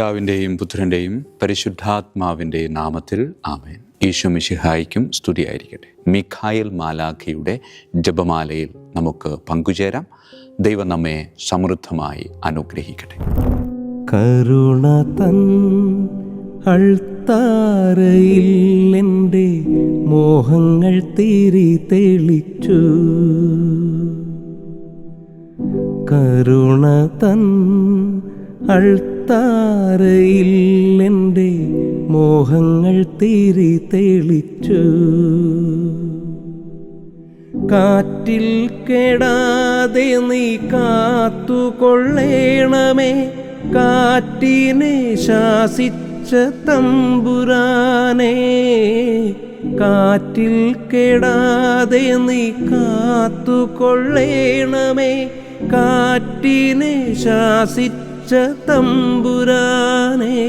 പിതാവിന്റെയും പുത്രന്റെയും പരിശുദ്ധാത്മാവിന്റെയും നാമത്തിൽ ആമേൻ. ഈശോ മിശിഹായിക്കും സ്തുതിയായിരിക്കട്ടെ. മിഖായൽ മാലാഖയുടെ ജപമാലയിൽ നമുക്ക് പങ്കുചേരാം. ദൈവം നമ്മെ സമൃദ്ധമായി അനുഗ്രഹിക്കട്ടെ. കരുണ തൻ എന്റെ മോഹങ്ങൾ തീരി തെളിച്ചു. കരുണ തൻ അൾത്താരയിൽ എന്റെ മോഹങ്ങൾ തിരി തെളിച്ചു. കാറ്റിൽ കെടാതെ നീ കാത്തുകൊള്ളേണമേ. കാറ്റിനെ ശാസിച്ച തമ്പുരാനെ. കാറ്റിൽ കെടാതെ നീ കാത്തുകൊള്ളേണമേ. കാറ്റിനെ ശാസിച്ച തമ്പുരാനേ.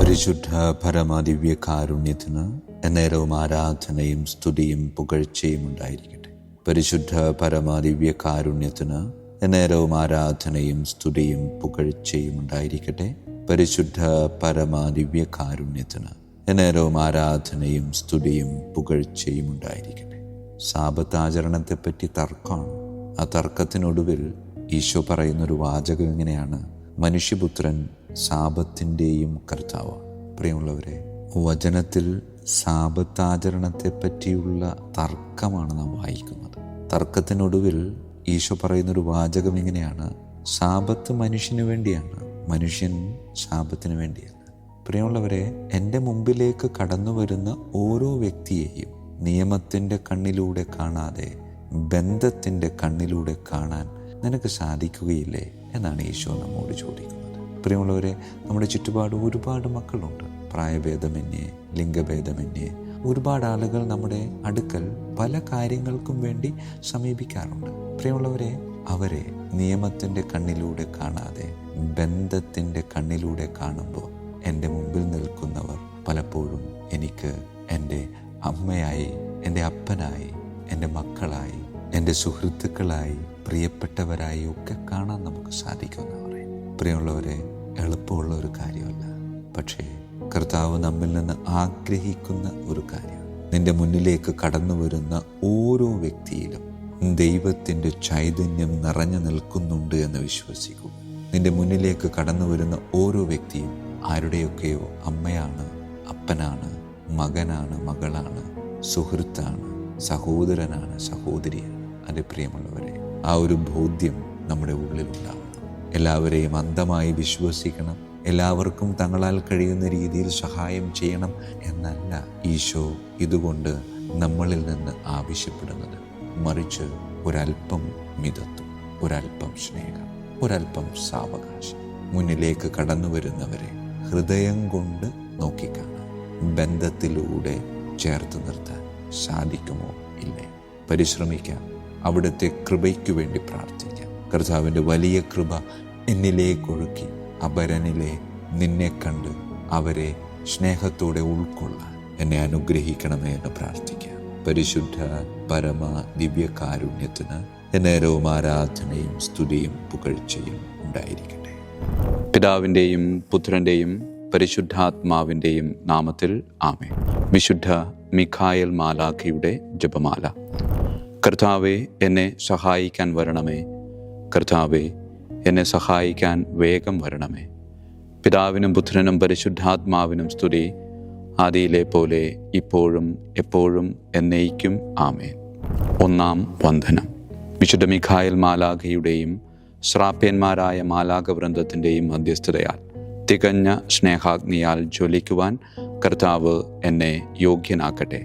പരിശുദ്ധ പരമദിവ്യ കാരുണ്യത്തിന് എന്നേരവും ആരാധനയും സ്തുതിയും പുകഴ്ചയും ഉണ്ടായിരിക്കട്ടെ. പരിശുദ്ധ പരമദിവ്യ കാരുണ്യത്തിന് എന്നേരവും ആരാധനയും സ്തുതിയും പുകഴ്ചയും ഉണ്ടായിരിക്കട്ടെ. പരിശുദ്ധ പരമദിവ്യ കാരുണ്യത്തിന് എന്നേരവും ആരാധനയും സ്തുതിയും പുകഴ്ചയും ഉണ്ടായിരിക്കട്ടെ. സാപത്താചരണത്തെപ്പറ്റി തർക്കമാണ്. ആ തർക്കത്തിനൊടുവിൽ ഈശോ പറയുന്നൊരു വാചകം ഇങ്ങനെയാണ്. മനുഷ്യപുത്രൻ സാപത്തിന്റെയും കർത്താവ്. പ്രിയമുള്ളവരെ വചനത്തിൽ സാപത്താചരണത്തെ പറ്റിയുള്ള തർക്കമാണ് നാം വായിക്കുന്നത്. തർക്കത്തിനൊടുവിൽ ഈശോ പറയുന്നൊരു വാചകം ഇങ്ങനെയാണ്. സാപത്ത് മനുഷ്യന് വേണ്ടിയാണ്. മനുഷ്യൻ ശാപത്തിന് വേണ്ടിയല്ല പ്രിയമുള്ളവരെ എന്റെ മുമ്പിലേക്ക് കടന്നു വരുന്ന ഓരോ വ്യക്തിയെയും നിയമത്തിന്റെ കണ്ണിലൂടെ കാണാതെ ബന്ധത്തിന്റെ കണ്ണിലൂടെ കാണാൻ നിനക്ക് സാധിക്കുകയില്ലേ എന്നാണ് ഈശോ നമ്മോട് ചോദിക്കുന്നത്. പ്രിയമുള്ളവരെ നമ്മുടെ ചുറ്റുപാട് ഒരുപാട് മക്കളുണ്ട്. പ്രായഭേദമന്യേ ലിംഗഭേദമന്യേ ഒരുപാട് ആളുകൾ നമ്മുടെ അടുക്കൽ പല കാര്യങ്ങൾക്കും വേണ്ടി സമീപിക്കാറുണ്ട്. പ്രിയമുള്ളവരെ അവരെ നിയമത്തിന്റെ കണ്ണിലൂടെ കാണാതെ ബന്ധത്തിന്റെ കണ്ണിലൂടെ കാണുമ്പോൾ എന്റെ മുമ്പിൽ നിൽക്കുന്നവർ പലപ്പോഴും എനിക്ക് എന്റെ അമ്മയായി എന്റെ അപ്പനായി എന്റെ മക്കളായി എന്റെ സുഹൃത്തുക്കളായി പ്രിയപ്പെട്ടവരായി ഒക്കെ കാണാൻ നമുക്ക് സാധിക്കുമെന്ന് പറയും പ്രിയമുള്ളവരെ എളുപ്പമുള്ള ഒരു കാര്യമല്ല. പക്ഷേ കർത്താവ് നമ്മിൽ നിന്ന് ആഗ്രഹിക്കുന്ന ഒരു കാര്യം നിന്റെ മുന്നിലേക്ക് കടന്നു വരുന്ന ഓരോ വ്യക്തിയിലും ദൈവത്തിന്റെ ചൈതന്യം നിറഞ്ഞു നിൽക്കുന്നുണ്ട് എന്ന് വിശ്വസിക്കൂ. നിന്റെ മുന്നിലേക്ക് കടന്നു വരുന്ന ഓരോ വ്യക്തിയും ആരുടെയൊക്കെയോ അമ്മയാണ് അപ്പനാണ് മകനാണ് മകളാണ് സുഹൃത്താണ് സഹോദരനാണ് സഹോദരിയാണ്. എന്റെ പ്രിയമുള്ളവരെ ആ ഒരു ബോധ്യം നമ്മുടെ ഉള്ളിൽ ഉണ്ടാവണം എല്ലാവരെയും അന്ധമായി വിശ്വസിക്കണം. എല്ലാവർക്കും തങ്ങളാൽ കഴിയുന്ന രീതിയിൽ സഹായം ചെയ്യണം എന്നല്ല ഈശോ ഇതുകൊണ്ട് നമ്മളിൽ നിന്ന് ആവശ്യപ്പെടുന്നത്. മറിച്ച് ഒരല്പം മിതത്വം ഒരല്പം സ്നേഹം ഒരല്പം സാവകാശം. മുന്നിലേക്ക് കടന്നു വരുന്നവരെ ഹൃദയം കൊണ്ട് നോക്കിക്കാണാം. ബന്ധത്തിലൂടെ ചേർത്ത് നിർത്താൻ സാധിക്കുമോ ഇല്ലേ? പരിശ്രമിക്കാം. അവിടുത്തെ കൃപയ്ക്ക് വേണ്ടി പ്രാർത്ഥിക്കാം. കർത്താവിന്റെ വലിയ കൃപ എന്നിലേക്കൊഴുക്കി അപരനിലെ നിന്നെ കണ്ട് അവരെ സ്നേഹത്തോടെ ഉൾക്കൊള്ളാൻ എന്നെ അനുഗ്രഹിക്കണമേ എന്ന് പ്രാർത്ഥിക്കാം. പരിശുദ്ധ പരമ ദിവ്യകാരുണ്യത്തിന് എന്നേരവും ആരാധനയും സ്തുതിയും പുകഴ്ചയും ഉണ്ടായിരിക്കട്ടെ. പിതാവിന്റെയും പുത്രന്റെയും പരിശുദ്ധാത്മാവിന്റെയും നാമത്തിൽ ആമേ വിശുദ്ധ മിഖായൽ മാലാഖയുടെ ജപമാല. കർത്താവെ എന്നെ സഹായിക്കാൻ വരണമേ. കർത്താവെ എന്നെ സഹായിക്കാൻ വേഗം വരണമേ. പിതാവിനും പുത്രനും പരിശുദ്ധാത്മാവിനും സ്തുതി. ആദിയിലെ പോലെ ഇപ്പോഴും എപ്പോഴും എന്നേക്കും ആമേൻ. ഒന്നാം വന്ദനം. വിശുദ്ധ മിഖായൽ മാലാഖയുടെയും ശ്രാപ്യന്മാരായ മാലാഖ വൃന്ദത്തിന്റെയും മധ്യസ്ഥതയാൽ തികഞ്ഞ സ്നേഹാഗ്നിയാൽ ജ്വലിക്കുവാൻ കർത്താവ് എന്നെ യോഗ്യനാക്കട്ടെ.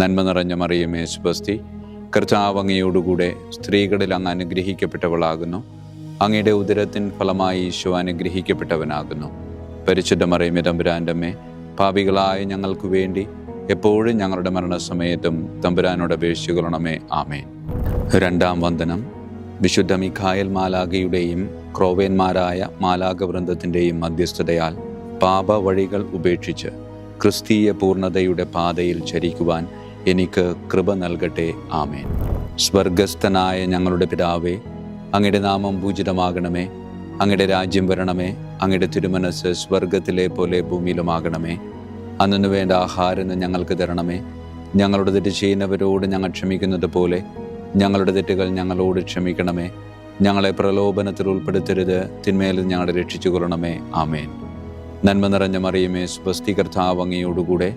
നന്മ നിറഞ്ഞ മറിയമേ സുബസ്തി കർത്താവങ്ങയോടുകൂടെ സ്ത്രീകളിൽ അങ്ങ് അനുഗ്രഹിക്കപ്പെട്ടവളാകുന്നു. അങ്ങയുടെ ഉദരത്തിൻ ഫലമായി ഈശോ അനുഗ്രഹിക്കപ്പെട്ടവനാകുന്നു. പരിശുദ്ധ മറിയമേ തമ്പുരാന്റമ്മേ പാപികളായ ഞങ്ങൾക്ക് വേണ്ടി എപ്പോഴും ഞങ്ങളുടെ മരണസമയത്തും തമ്പുരാനോട് അപേക്ഷിക്കണമേ ആമേ രണ്ടാം വന്ദനം. വിശുദ്ധ മിഖായൽ മാലാഖയുടെയും ക്രോവേന്മാരായ മാലാഖ വൃന്ദത്തിന്റെയും മധ്യസ്ഥതയാൽ പാപ വഴികൾ ഉപേക്ഷിച്ച് ക്രിസ്തീയ പൂർണതയുടെ പാതയിൽ ചരിക്കുവാൻ എനിക്ക് കൃപ നൽകട്ടെ. ആമേൻ. സ്വർഗസ്ഥനായ ഞങ്ങളുടെ പിതാവേ അങ്ങയുടെ നാമം പൂജിതമാകണമേ. അങ്ങയുടെ രാജ്യം വരണമേ. അങ്ങയുടെ തിരുമനസ് സ്വർഗത്തിലെ പോലെ ഭൂമിയിലുമാകണമേ. അന്നു വേണ്ട ആഹാരം ഞങ്ങൾക്ക് തരണമേ. ഞങ്ങളുടെ തെറ്റ് ചെയ്യുന്നവരോട് ഞങ്ങൾ ക്ഷമിക്കുന്നത് പോലെ ഞങ്ങളുടെ തെറ്റുകൾ ഞങ്ങളോട് ക്ഷമിക്കണമേ. ഞങ്ങളെ പ്രലോഭനത്തിൽ ഉൾപ്പെടുത്തരുത്. തിന്മേൽ ഞങ്ങളെ രക്ഷിച്ചു കൊള്ളണമേ ആമേൻ. നന്മ നിറഞ്ഞ മറിയമേ സ്വസ്തി കർത്താവ് അങ്ങയോടുകൂടെ.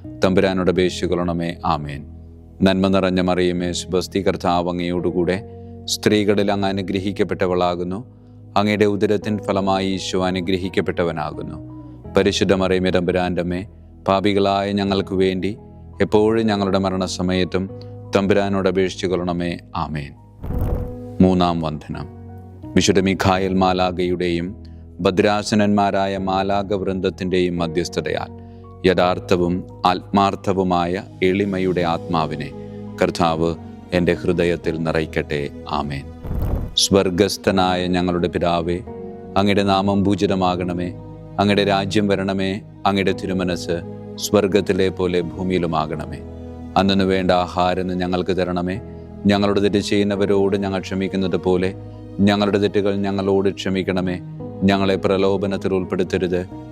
തമ്പുരാനോട് അപേക്ഷിക്കൊള്ളണമേ ആമേൻ. നന്മ നിറഞ്ഞ മറിയമേ ശുഭസ്തി കർത്താവ് അങ്ങയോടുകൂടെ സ്ത്രീകളിൽ അങ്ങ് അനുഗ്രഹിക്കപ്പെട്ടവളാകുന്നു. അങ്ങയുടെ ഉദരത്തിൻ ഫലമായി ഈശോ അനുഗ്രഹിക്കപ്പെട്ടവനാകുന്നു. പരിശുദ്ധ മറിയമേ തമ്പുരാന്റെ അമ്മേ പാപികളായ ഞങ്ങൾക്ക് വേണ്ടി എപ്പോഴും ഞങ്ങളുടെ മരണസമയത്തും തമ്പുരാനോട് അപേക്ഷിച്ചുകൊള്ളണമേ. ആമേൻ. മൂന്നാം വന്ദനം. വിശുദ്ധ മിഖായൽ മാലാഗയുടെയും ഭദ്രാസനന്മാരായ മാലാഗ വൃന്ദത്തിന്റെയും മധ്യസ്ഥതയാൽ യഥാർത്ഥവും ആത്മാർത്ഥവുമായ എളിമയുടെ ആത്മാവിനെ കർത്താവ് എന്റെ ഹൃദയത്തിൽ നിറയ്ക്കട്ടെ. ആമേൻ. സ്വർഗസ്ഥനായ ഞങ്ങളുടെ പിതാവേ അങ്ങയുടെ നാമം പൂജിതമാകണമേ. അങ്ങയുടെ രാജ്യം വരണമേ. അങ്ങയുടെ തിരുമനസ് സ്വർഗത്തിലെ പോലെ ഭൂമിയിലുമാകണമേ. അന്നു വേണ്ട ആഹാരം ഞങ്ങൾക്ക് തരണമേ. ഞങ്ങളുടെ തെറ്റ് ചെയ്യുന്നവരോട് ഞങ്ങൾ ക്ഷമിക്കുന്നത് പോലെ ഞങ്ങളുടെ തെറ്റുകൾ ഞങ്ങളോട് ക്ഷമിക്കണമേ. ഞങ്ങളെ പ്രലോഭനത്തിൽ ഉൾപ്പെടുത്തരുത്.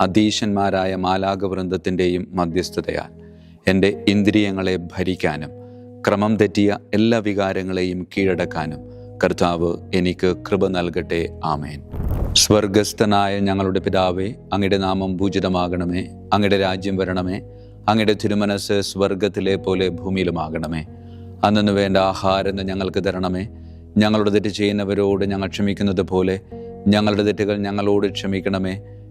അധീശന്മാരായ മാലാകവൃന്ദത്തിന്റെയും മധ്യസ്ഥതയാൽ എന്റെ ഇന്ദ്രിയങ്ങളെ ഭരിക്കാനും ക്രമം തെറ്റിയ എല്ലാ വികാരങ്ങളെയും കീഴടക്കാനും കർത്താവ് എനിക്ക് കൃപ നൽകട്ടെ. ആമേൻ. സ്വർഗസ്ഥനായ ഞങ്ങളുടെ പിതാവേ അങ്ങയുടെ നാമം പൂജിതമാകണമേ. അങ്ങയുടെ രാജ്യം വരണമേ. അങ്ങയുടെ തിരുമനസ് സ്വർഗത്തിലെ പോലെ ഭൂമിയിലുമാകണമേ. അന്നു വേണ്ട ആഹാരം ഞങ്ങൾക്ക് തരണമേ. ഞങ്ങളുടെ തെറ്റ് ചെയ്യുന്നവരോട് ഞങ്ങൾ ക്ഷമിക്കുന്നത് പോലെ ഞങ്ങളുടെ തെറ്റുകൾ ഞങ്ങളോട് ക്ഷമിക്കണമേ.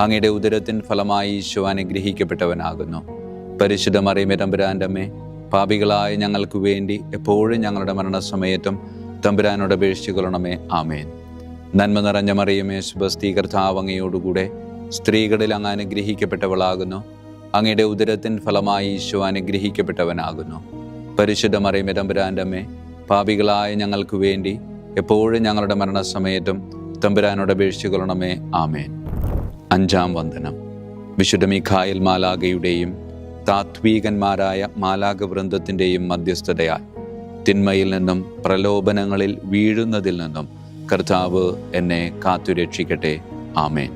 അങ്ങയുടെ ഉദരത്തിൻ ഫലമായി ഈശോ അനുഗ്രഹിക്കപ്പെട്ടവനാകുന്നു. പരിശുദ്ധ മറിയമേ തമ്പുരാന്റെ അമ്മേ പാപികളായ ഞങ്ങൾക്ക് വേണ്ടി എപ്പോഴും ഞങ്ങളുടെ മരണസമയത്തും തമ്പുരാനോട് അപേക്ഷിച്ചു കൊള്ളണമേ ആമേൻ. നന്മ നിറഞ്ഞ മറിയമേ ശുഭസ്ഥീകർത്താവങ്ങയോടുകൂടെ കർത്താവ് സ്ത്രീകളിൽ അങ്ങ് അനുഗ്രഹിക്കപ്പെട്ടവളാകുന്നു. അങ്ങയുടെ ഉദരത്തിൻ ഫലമായി ഈശോ അനുഗ്രഹിക്കപ്പെട്ടവനാകുന്നു. പരിശുദ്ധ മറിയമേ തമ്പുരാന്റെ അമ്മേ പാപികളായ ഞങ്ങൾക്ക് വേണ്ടി എപ്പോഴും ഞങ്ങളുടെ മരണസമയത്തും തമ്പുരാനോട് അപേക്ഷിച്ചു കൊള്ളണമേ ആമേൻ. അഞ്ചാം വന്ദനം. വിശുദ്ധ മിഖായൽ മാലാകയുടെയും താത്വീകന്മാരായ മാലാക വൃന്ദത്തിന്റെയും മധ്യസ്ഥതയാൽ തിന്മയിൽ നിന്നും പ്രലോഭനങ്ങളിൽ വീഴുന്നതിൽ നിന്നും കർത്താവ് എന്നെ കാത്തുരക്ഷിക്കട്ടെ. ആമേൻ.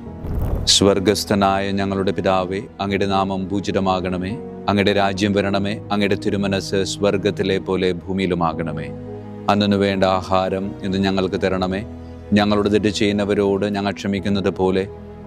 സ്വർഗസ്ഥനായ ഞങ്ങളുടെ പിതാവേ അങ്ങയുടെ നാമം പൂജിതമാകണമേ. അങ്ങയുടെ രാജ്യം വരണമേ. അങ്ങയുടെ തിരുമനസ് സ്വർഗത്തിലെ പോലെ ഭൂമിയിലുമാകണമേ. അന്നു വേണ്ട ആഹാരം ഇന്ന് ഞങ്ങൾക്ക് തരണമേ. ഞങ്ങളുടെ തെറ്റ് ചെയ്യുന്നവരോട് ഞങ്ങൾ ക്ഷമിക്കുന്നത് പോലെ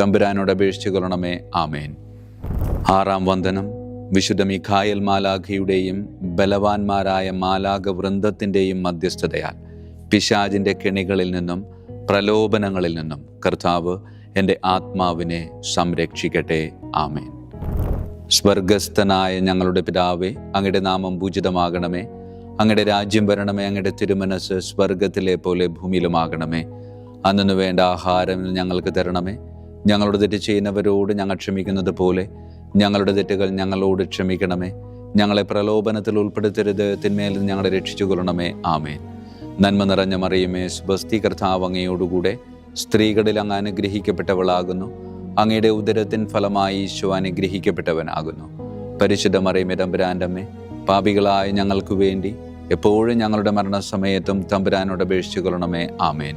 തമ്പുരാനോട് അപേക്ഷിച്ചു കൊള്ളണമേ. ആമേൻ. ആറാം വന്ദനം. വിശുദ്ധ മിഖായൽ മാലാഖയുടെയും ബലവാന്മാരായ മാലാഖ വൃന്ദത്തിന്റെയും മധ്യസ്ഥതയാൽ പിശാജിന്റെ കെണികളിൽ നിന്നും പ്രലോഭനങ്ങളിൽ നിന്നും കർത്താവ് എന്റെ ആത്മാവിനെ സംരക്ഷിക്കട്ടെ. ആമേൻ. സ്വർഗസ്ഥനായ ഞങ്ങളുടെ പിതാവേ അങ്ങയുടെ നാമം പൂജിതമാകണമേ. അങ്ങയുടെ രാജ്യം വരണമേ അങ്ങയുടെ തിരുമനസ് സ്വർഗത്തിലെ പോലെ ഭൂമിയിലുമാകണമേ. അന്നു വേണ്ട ആഹാരം ഞങ്ങൾക്ക് തരണമേ. ഞങ്ങളുടെ തെറ്റ് ചെയ്യുന്നവരോട് ഞങ്ങൾ ക്ഷമിക്കുന്നത് പോലെ ഞങ്ങളുടെ തെറ്റുകൾ ഞങ്ങളോട് ക്ഷമിക്കണമേ. ഞങ്ങളെ പ്രലോഭനത്തിൽ ഉൾപ്പെടുത്തരുത് തിന്മേൽ ഞങ്ങളെ രക്ഷിച്ചു കൊള്ളണമേ ആമേൻ. നന്മ നിറഞ്ഞ മറിയുമേ സ്വസ്തി കർത്താവ് അങ്ങയോടുകൂടെ സ്ത്രീകളിൽ അങ്ങ് അനുഗ്രഹിക്കപ്പെട്ടവളാകുന്നു. അങ്ങയുടെ ഉദരത്തിൻ ഫലമായി ഈശോ അനുഗ്രഹിക്കപ്പെട്ടവനാകുന്നു. പരിശുദ്ധ മറിയമേ തമ്പുരാന്റെ അമ്മേ പാപികളായ ഞങ്ങൾക്ക് വേണ്ടി എപ്പോഴും ഞങ്ങളുടെ മരണസമയത്തും തമ്പുരാനോട് അപേക്ഷിച്ചു കൊള്ളണമേ ആമേൻ.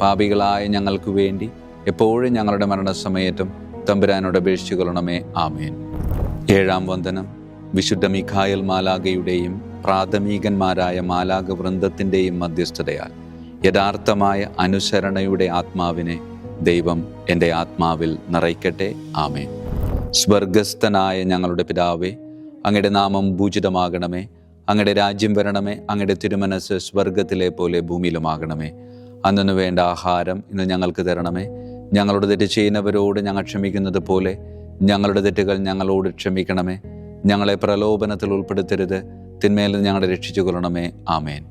പാപികളായ ഞങ്ങൾക്ക് വേണ്ടി എപ്പോഴും ഞങ്ങളുടെ മരണസമയത്തും തമ്പുരാനോട് അപേക്ഷിച്ചു കൊള്ളണമേ. ആമേൻ. ഏഴാം വന്ദനം. വിശുദ്ധ മിഖായൽ മാലാകയുടെയും പ്രാഥമികന്മാരായ മാലാക വൃന്ദത്തിന്റെയും മധ്യസ്ഥതയാൽ യഥാർത്ഥമായ അനുസരണയുടെ ആത്മാവിനെ ദൈവം എന്റെ ആത്മാവിൽ നിറയ്ക്കട്ടെ. ആമേൻ. സ്വർഗസ്ഥനായ ഞങ്ങളുടെ പിതാവേ അങ്ങയുടെ നാമം ഭൂജിതമാകണമേ അങ്ങയുടെ രാജ്യം വരണമേ. അങ്ങയുടെ തിരുമനസ് സ്വർഗത്തിലെ പോലെ ഭൂമിയിലുമാകണമേ. അന്നു വേണ്ട ആഹാരം ഇന്ന് ഞങ്ങൾക്ക് തരണമേ. ഞങ്ങളുടെ തെറ്റ് ചെയ്യുന്നവരോട് ഞങ്ങൾ ക്ഷമിക്കുന്നത് പോലെ ഞങ്ങളുടെ തെറ്റുകൾ ഞങ്ങളോട് ക്ഷമിക്കണമേ. ഞങ്ങളെ പ്രലോഭനത്തിൽ ഉൾപ്പെടുത്തരുത്. തിന്മയിൽ നിന്ന് ഞങ്ങളെ രക്ഷിച്ചു കൊള്ളണമേ. ആമേൻ.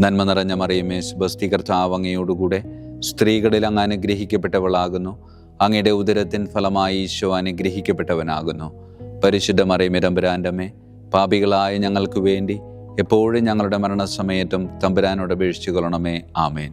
നന്മ നിറഞ്ഞ മറിയമേ സുബസ്തി കർത്താവ് അങ്ങയോടുകൂടെ സ്ത്രീകളിൽ അങ്ങ് അനുഗ്രഹിക്കപ്പെട്ടവളാകുന്നു. അങ്ങയുടെ ഉദരത്തിൻ ഫലമായി ഈശോ അനുഗ്രഹിക്കപ്പെട്ടവനാകുന്നു. പരിശുദ്ധ മറിയമേ തമ്പുരാന്റമ്മേ പാപികളായ ഞങ്ങൾക്ക് വേണ്ടി എപ്പോഴും ഞങ്ങളുടെ മരണസമയത്തും തമ്പുരാനോട് അപേക്ഷിച്ചു കൊള്ളണമേ. ആമേൻ.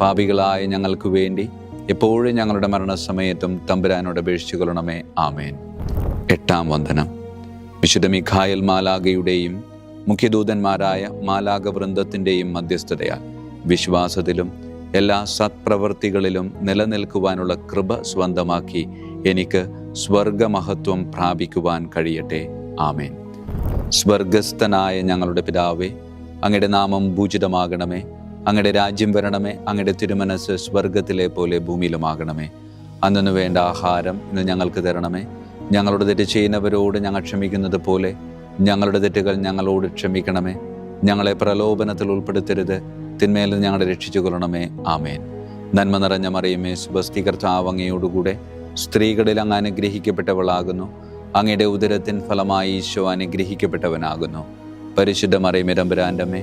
പാപികളായ ഞങ്ങൾക്ക് വേണ്ടി എപ്പോഴും ഞങ്ങളുടെ മരണസമയത്തും തമ്പുരാനോട് അപേക്ഷിച്ചു കൊള്ളണമേ ആമേൻ. എട്ടാം വന്ദനം. വിശുദ്ധ മിഖായൽ മാലാഖയുടെയും മുഖ്യദൂതന്മാരായ മാലാഖ വൃന്ദത്തിന്റെയും മധ്യസ്ഥതയാൽ വിശ്വാസത്തിലും എല്ലാ സത്പ്രവൃത്തികളിലും നിലനിൽക്കുവാനുള്ള കൃപ സ്വന്തമാക്കി എനിക്ക് സ്വർഗമഹത്വം പ്രാപിക്കുവാൻ കഴിയട്ടെ. ആമേൻ. സ്വർഗസ്ഥനായ ഞങ്ങളുടെ പിതാവേ അങ്ങയുടെ നാമം ഭൂജിതമാകണമേ അങ്ങയുടെ രാജ്യം വരണമേ അങ്ങയുടെ തിരുമനസ് സ്വർഗത്തിലെ പോലെ ഭൂമിയിലുമാകണമേ. അന്നു വേണ്ട ആഹാരം ഇന്ന് ഞങ്ങൾക്ക് തരണമേ. ഞങ്ങളുടെ തെറ്റ് ചെയ്യുന്നവരോട് ഞങ്ങൾ ക്ഷമിക്കുന്നത് പോലെ ഞങ്ങളുടെ തെറ്റുകൾ ഞങ്ങളോട് ക്ഷമിക്കണമേ. ഞങ്ങളെ പ്രലോഭനത്തിൽ ഉൾപ്പെടുത്തരുത് തിന്മേൽ ഞങ്ങളെ രക്ഷിച്ചു കൊള്ളണമേ ആമേൻ. നന്മ നിറഞ്ഞ മറിയമേ സുബസ്തി കർത്താവങ്ങയോടുകൂടെ സ്ത്രീകളിൽ അങ്ങ് അനുഗ്രഹിക്കപ്പെട്ടവളാകുന്നു. അങ്ങയുടെ ഉദരത്തിൻ ഫലമായി ഈശോ അനുഗ്രഹിക്കപ്പെട്ടവനാകുന്നു. പരിശുദ്ധ മറിയമേ തമ്പുരാന്റെ അമ്മേ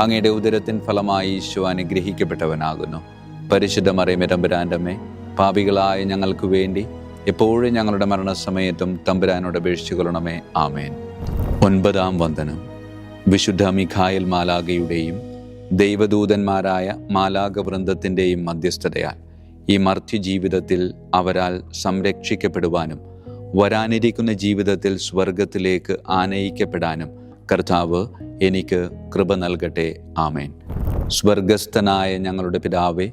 അങ്ങയുടെ ഉദരത്തിൻ ഫലമായി ഈശോ അനുഗ്രഹിക്കപ്പെട്ടവനാകുന്നു. പരിശുദ്ധ മറിയമേ തമ്പുരാന്റെ പാപികളായ ഞങ്ങൾക്ക് വേണ്ടി എപ്പോഴും ഞങ്ങളുടെ മരണസമയത്തും തമ്പുരാനോട് അപേക്ഷിച്ചു കൊള്ളണമേ. ആമേൻ. ഒൻപതാം വന്ദനം. വിശുദ്ധ മിഖായൽ മാലാഗയുടെയും ദൈവദൂതന്മാരായ മാലാഗ വൃന്ദത്തിന്റെയും മധ്യസ്ഥതയാൽ ഈ മർത്യ ജീവിതത്തിൽ അവരാൽ സംരക്ഷിക്കപ്പെടുവാനും വരാനിരിക്കുന്ന ജീവിതത്തിൽ സ്വർഗത്തിലേക്ക് ആനയിക്കപ്പെടാനും കർത്താവ് എനിക്ക് കൃപ നൽകട്ടെ. ആമേൻ. സ്വർഗസ്ഥനായ ഞങ്ങളുടെ പിതാവേ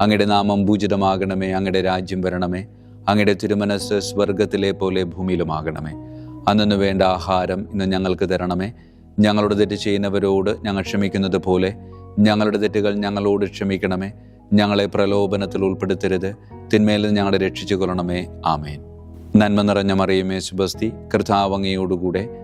അങ്ങയുടെ നാമം പൂജിതമാകണമേ അങ്ങയുടെ രാജ്യം വരണമേ അങ്ങയുടെ തിരുമനസ് സ്വർഗത്തിലെ പോലെ ഭൂമിയിലുമാകണമേ. അന്നു വേണ്ട ആഹാരം ഇന്ന് ഞങ്ങൾക്ക് തരണമേ. ഞങ്ങളുടെ തെറ്റ് ചെയ്യുന്നവരോട് ഞങ്ങൾ ക്ഷമിക്കുന്നത് പോലെ ഞങ്ങളുടെ തെറ്റുകൾ ഞങ്ങളോട് ക്ഷമിക്കണമേ. ഞങ്ങളെ പ്രലോഭനത്തിൽ ഉൾപ്പെടുത്തരുത്. നിന്ന് ഞങ്ങളെ രക്ഷിച്ചു കൊള്ളണമേ ആമേൻ. നന്മ നിറഞ്ഞ മറിയുമേ സുബസ്തി. കർത്താവ് അങ്ങയോടുകൂടെ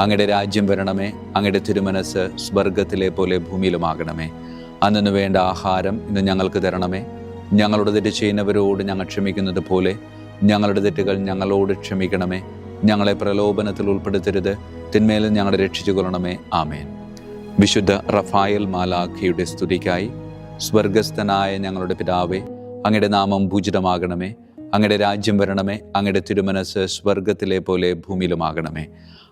അങ്ങയുടെ രാജ്യം വരണമേ അങ്ങയുടെ തിരുമനസ് സ്വർഗത്തിലെ പോലെ ഭൂമിയിലുമാകണമേ. അന്നു വേണ്ട ആഹാരം ഇന്ന് ഞങ്ങൾക്ക് തരണമേ. ഞങ്ങളുടെ തെറ്റ് ചെയ്യുന്നവരോട് ഞങ്ങൾ ക്ഷമിക്കുന്നത് പോലെ ഞങ്ങളുടെ തെറ്റുകൾ ഞങ്ങളോട് ക്ഷമിക്കണമേ. ഞങ്ങളെ പ്രലോഭനത്തിൽ ഉൾപ്പെടുത്തരുത് തിന്മേലും ഞങ്ങളെ രക്ഷിച്ചു കൊള്ളണമേ ആമേൻ. വിശുദ്ധ റഫായൽ മാലാഖിയുടെ സ്തുതിക്കായി സ്വർഗസ്ഥനായ ഞങ്ങളുടെ പിതാവേ അങ്ങയുടെ നാമം ഭൂജിതമാകണമേ അങ്ങയുടെ രാജ്യം വരണമേ അങ്ങയുടെ തിരുമനസ് സ്വർഗത്തിലെ പോലെ ഭൂമിയിലുമാകണമേ.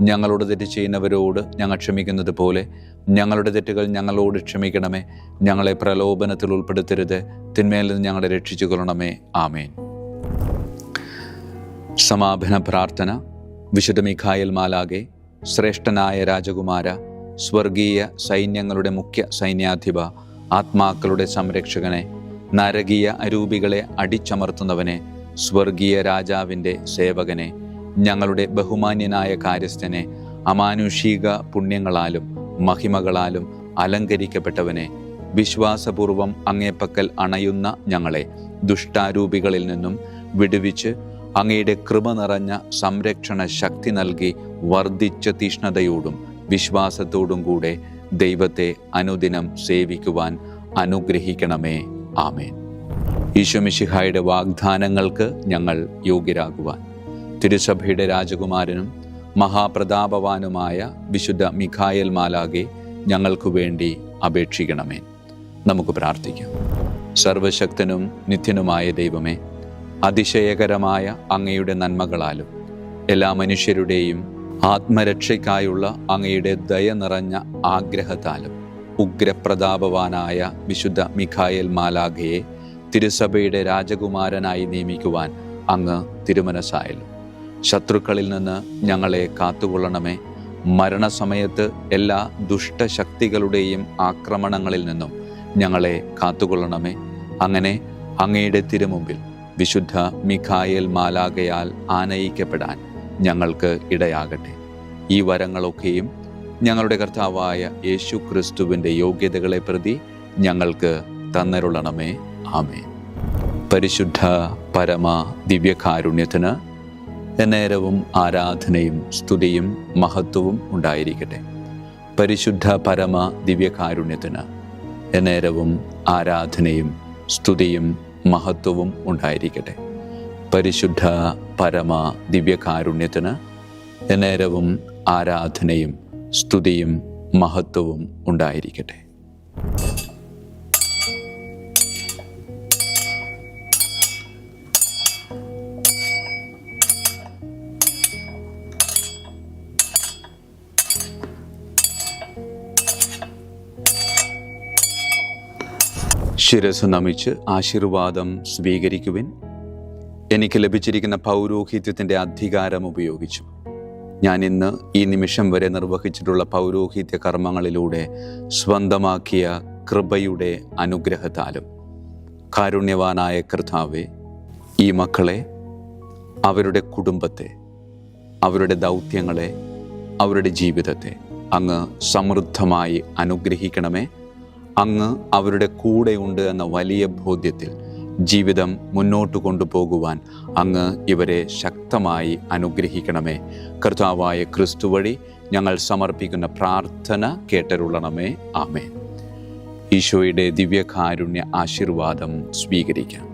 ഞങ്ങളോട് തെറ്റ് ചെയ്യുന്നവരോട് ഞങ്ങൾ ക്ഷമിക്കുന്നത് പോലെ ഞങ്ങളുടെ തെറ്റുകൾ ഞങ്ങളോട് ക്ഷമിക്കണമേ. ഞങ്ങളെ പ്രലോഭനത്തിൽ ഉൾപ്പെടുത്തരുത്. തിന്മയിൽ നിന്ന് ഞങ്ങളെ രക്ഷിച്ചു കൊള്ളണമേ ആമേൻ. സമാപന പ്രാർത്ഥന. വിശുദ്ധ മിഖായൽ മാലാകെ ശ്രേഷ്ഠനായ രാജകുമാര സ്വർഗീയ സൈന്യങ്ങളുടെ മുഖ്യ സൈന്യാധിപ ആത്മാക്കളുടെ സംരക്ഷകനെ നരകീയ അരൂപികളെ അടിച്ചമർത്തുന്നവനെ സ്വർഗീയ രാജാവിന്റെ സേവകനെ ഞങ്ങളുടെ ബഹുമാന്യനായ കാര്യസ്ഥനെ അമാനുഷിക പുണ്യങ്ങളാലും മഹിമകളാലും അലങ്കരിക്കപ്പെട്ടവനെ വിശ്വാസപൂർവം അങ്ങേപ്പക്കൽ അണയുന്ന ഞങ്ങളെ ദുഷ്ടാരൂപികളിൽ നിന്നും വിടുവിച്ച് അങ്ങയുടെ കൃപ നിറഞ്ഞ സംരക്ഷണ ശക്തി നൽകി വർദ്ധിച്ച തീഷ്ണതയോടും വിശ്വാസത്തോടും കൂടെ ദൈവത്തെ അനുദിനം സേവിക്കുവാൻ അനുഗ്രഹിക്കണമേ. ആമേൻ. ഈശോമിഷിഹായുടെ വാഗ്ദാനങ്ങൾക്ക് ഞങ്ങൾ യോഗ്യരാകുവാൻ തിരുസഭയുടെ രാജകുമാരനും മഹാപ്രതാപവാനുമായ വിശുദ്ധ മിഖായൽ മാലാകെ ഞങ്ങൾക്കു വേണ്ടി അപേക്ഷിക്കണമേ. നമുക്ക് പ്രാർത്ഥിക്കാം. സർവശക്തനും നിത്യനുമായ ദൈവമേ അതിശയകരമായ അങ്ങയുടെ നന്മകളാലും എല്ലാ മനുഷ്യരുടെയും ആത്മരക്ഷയ്ക്കായുള്ള അങ്ങയുടെ ദയ നിറഞ്ഞ ആഗ്രഹത്താലും ഉഗ്രപ്രതാപവാനായ വിശുദ്ധ മിഖായൽ മാലാഖയെ തിരുസഭയുടെ രാജകുമാരനായി നിയമിക്കുവാൻ അങ്ങ് തിരുമനസായല്ലോ ശത്രുക്കളിൽ നിന്ന് ഞങ്ങളെ കാത്തുകൊള്ളണമേ. മരണസമയത്ത് എല്ലാ ദുഷ്ടശക്തികളുടെയും ആക്രമണങ്ങളിൽ നിന്നും ഞങ്ങളെ കാത്തുകൊള്ളണമേ. അങ്ങനെ അങ്ങയുടെ തിരുമുമ്പിൽ വിശുദ്ധ മിഖായേൽ മാലാകയാൽ ആനയിക്കപ്പെടാൻ ഞങ്ങൾക്ക് ഇടയാകട്ടെ. ഈ വരങ്ങളൊക്കെയും ഞങ്ങളുടെ കർത്താവായ യേശു ക്രിസ്തുവിന്റെ യോഗ്യതകളെ പ്രതി ഞങ്ങൾക്ക് തന്നരുളണമേ. ആമേ പരിശുദ്ധ പരമ ദിവ്യകാരുണ്യത്തിന് എന്നേരവും ആരാധനയും സ്തുതിയും മഹത്വവും ഉണ്ടായിരിക്കട്ടെ. പരിശുദ്ധ പരമ ദിവ്യകാരുണ്യത്തിന് എന്നേരവും ആരാധനയും സ്തുതിയും മഹത്വവും ഉണ്ടായിരിക്കട്ടെ. പരിശുദ്ധ പരമ ദിവ്യകാരുണ്യത്തിന് എന്നേരവും ആരാധനയും സ്തുതിയും മഹത്വവും ഉണ്ടായിരിക്കട്ടെ. ശിരസ് നമിച്ച് ആശീർവാദം സ്വീകരിക്കുവിൻ. എനിക്ക് ലഭിച്ചിരിക്കുന്ന പൗരോഹിത്യത്തിന്റെ അധികാരം ഉപയോഗിച്ചു. ഞാൻ ഇന്ന് ഈ നിമിഷം വരെ നിർവഹിച്ചിട്ടുള്ള പൗരോഹിത്യ കർമ്മങ്ങളിലൂടെ സ്വന്തമാക്കിയ കൃപയുടെ അനുഗ്രഹത്താലും. കാരുണ്യവാനായ കർത്താവെ ഈ മക്കളെ അവരുടെ കുടുംബത്തെ അവരുടെ ദൗത്യങ്ങളെ അവരുടെ ജീവിതത്തെ അങ്ങ് സമൃദ്ധമായി അനുഗ്രഹിക്കണമേ. അങ്ങ് അവരുടെ കൂടെയുണ്ട് എന്ന വലിയ ബോധ്യത്തിൽ ജീവിതം മുന്നോട്ട് കൊണ്ടുപോകുവാൻ അങ്ങ് ഇവരെ ശക്തമായി അനുഗ്രഹിക്കണമേ. കർത്താവായ ക്രിസ്തു വഴി ഞങ്ങൾ സമർപ്പിക്കുന്ന പ്രാർത്ഥന കേട്ടരുള്ളണമേ ആമേ ഈശോയുടെ ദിവ്യകാരുണ്യ ആശീർവാദം സ്വീകരിക്കാം.